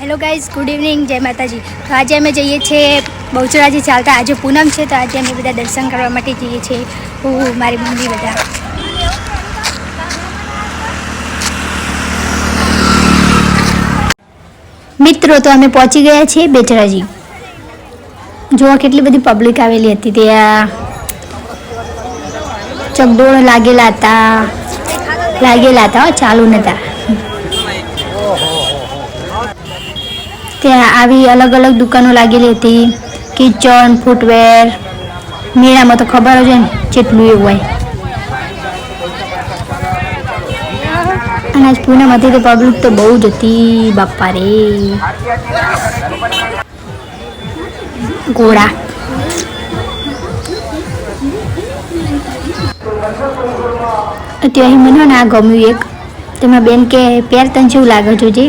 Hello guys good evening જય માતાજી. તો આજે અમે જઈએ છીએ બહુચરાજી ચાલતા. આજે પૂનમ છે, તો આજે અમે બધા દર્શન કરવા માટે જઈએ છીએ. હું મારી મમ્મી બધા. મિત્રો, તો અમે પહોંચી ગયા છીએ બેચરાજી. જોવા કેટલી બધી પબ્લિક આવેલી હતી ત્યાં ચકડોળ લાગેલા હતા. લાગેલા હતા ચાલુ નતા. ત્યાં આવી અલગ અલગ દુકાનો લાગેલી હતી. કિચન ફૂટવેર મેળામાં તો ખબર જ હોય ને જેટલું એવું હોય. અને આજ પૂનમ તો પબ્લિક તો બહુ જ હતી બાપા રે ઘોડા. અત્યારે મને આ ગમ્યું એક. તેમાં બેન કે પેર તને જેવું લાગે જોજે.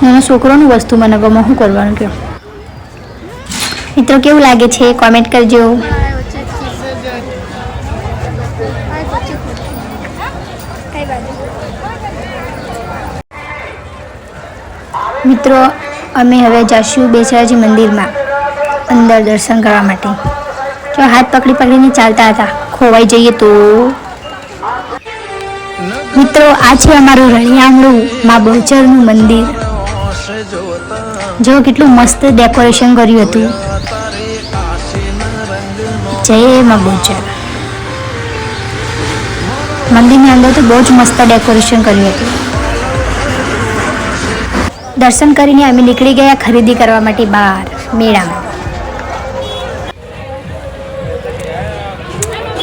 નાનો છોકરોનું વસ્તુ મને ગમે શું કરવાનું કયો મિત્રો, કેવું લાગે છે? કોમેન્ટ કરજો. મિત્રો, અમે હવે જઈશું બેચરાજી મંદિરમાં અંદર દર્શન કરવા માટે. જો હાથ પકડી પકડીને ચાલતા હતા, ખોવાઈ જઈએ તો. મિત્રો, આ છે અમારું રણિયામણું મા બહુચરનું મંદિર. જો કેટલું મસ્ત ડેકોરેશન કર્યું હતું. જય મા બહુચર મંદિરની અંદર તો બહુ જ મસ્ત ડેકોરેશન કર્યું હતું. દર્શન કરીને અમે નીકળી ગયા ખરીદી કરવા માટે બહાર, મેળામાં.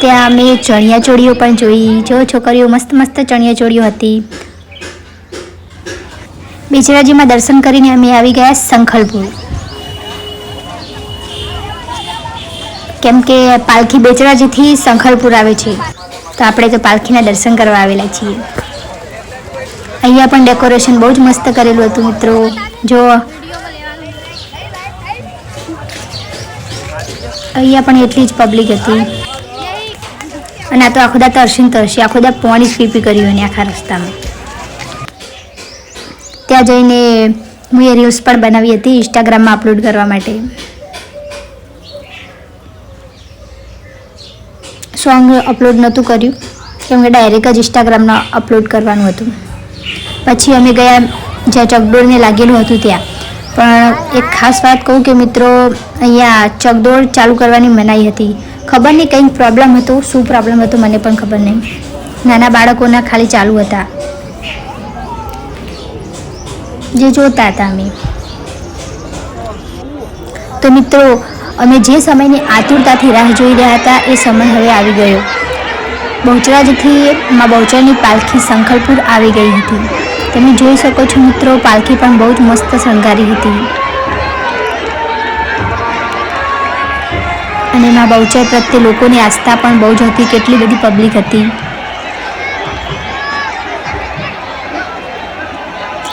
ત્યાં અમે ચણિયા ચોળીઓ પણ જોઈ. જો છોકરીઓ મસ્ત મસ્ત ચણિયા ચોળીઓ હતી. બેચરાજીમાં દર્શન કરીને અમે આવી ગયા સંખલપુર. કેમ કે પાલખી બેચરાજીથી સંખલપુર આવે છે, તો આપણે તો પાલખીના દર્શન કરવા આવેલા છીએ. અહીંયા પણ ડેકોરેશન બહુ જ મસ્ત કરેલું હતું મિત્રો. જો અહીંયા પણ એટલી જ પબ્લિક હતી. અને આ તો આખો દા તરસીને તરસી, આખો દા પોણી જ પીપી કર્યું અને આખા રસ્તામાં. ત્યાં જઈને હું એ રીલ્સ પણ બનાવી હતી ઇન્સ્ટાગ્રામમાં અપલોડ કરવા માટે. સોંગ અપલોડ નહોતું કર્યું, કેમ કે ડાયરેક્ટ જ ઇન્સ્ટાગ્રામમાં અપલોડ કરવાનું હતું. પછી અમે ગયા જ્યાં ચકડોળને લાગેલું હતું ત્યાં. પણ એક ખાસ વાત કહું કે મિત્રો, અહીંયા ચકડોળ ચાલુ કરવાની મનાઈ હતી. ખબર નહીં, કંઈક પ્રોબ્લેમ હતો, શું પ્રોબ્લેમ હતો, મને પણ ખબર નહીં. નાના બાળકોના ખાલી ચાલુ હતા. જે જોતા હતા અમે. તો મિત્રો, અમે જે સમયની આતુરતાથી રાહ જોઈ રહ્યા હતા, એ સમય હવે આવી ગયો. બહુચરાજથી માં બહુચરાની પાલખી શંખલપુર આવી ગઈ હતી. તમે જોઈ શકો છો મિત્રો, પાલખી પણ બહુ જ મસ્ત શણગારી હતી. અને માં બહુચર પ્રત્યે લોકોની આસ્થા પણ બહુ જ હતી, કેટલી બધી પબ્લિક હતી.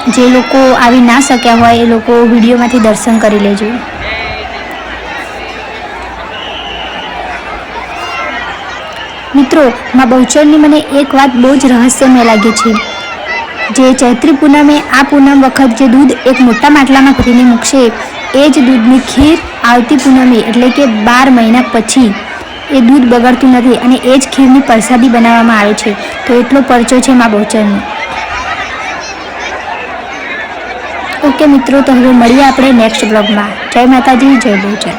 જે લોકો આવી ના શક્યા હોય એ લોકો વિડીયોમાંથી દર્શન કરી લેજો. મિત્રો, માં બહુચરની મને એક વાત બહુ જ રહસ્યમય લાગે છે. જે ચૈત્રી પૂનમે આ પૂનમ વખત જે દૂધ એક મોટા માટલામાં ભરીને મૂકશે, એ જ દૂધની ખીર આવતી પૂનમે, એટલે કે બાર મહિના પછી, એ દૂધ બગડતું નથી અને એ જ ખીરની પ્રસાદી બનાવવામાં આવે છે. તો એટલો પરચો છે માં બહુચરનો. ઓકે મિત્રો તો હવે મળીએ આપણે નેક્સ્ટ બ્લોગમાં જય માતાજી જય બહુચર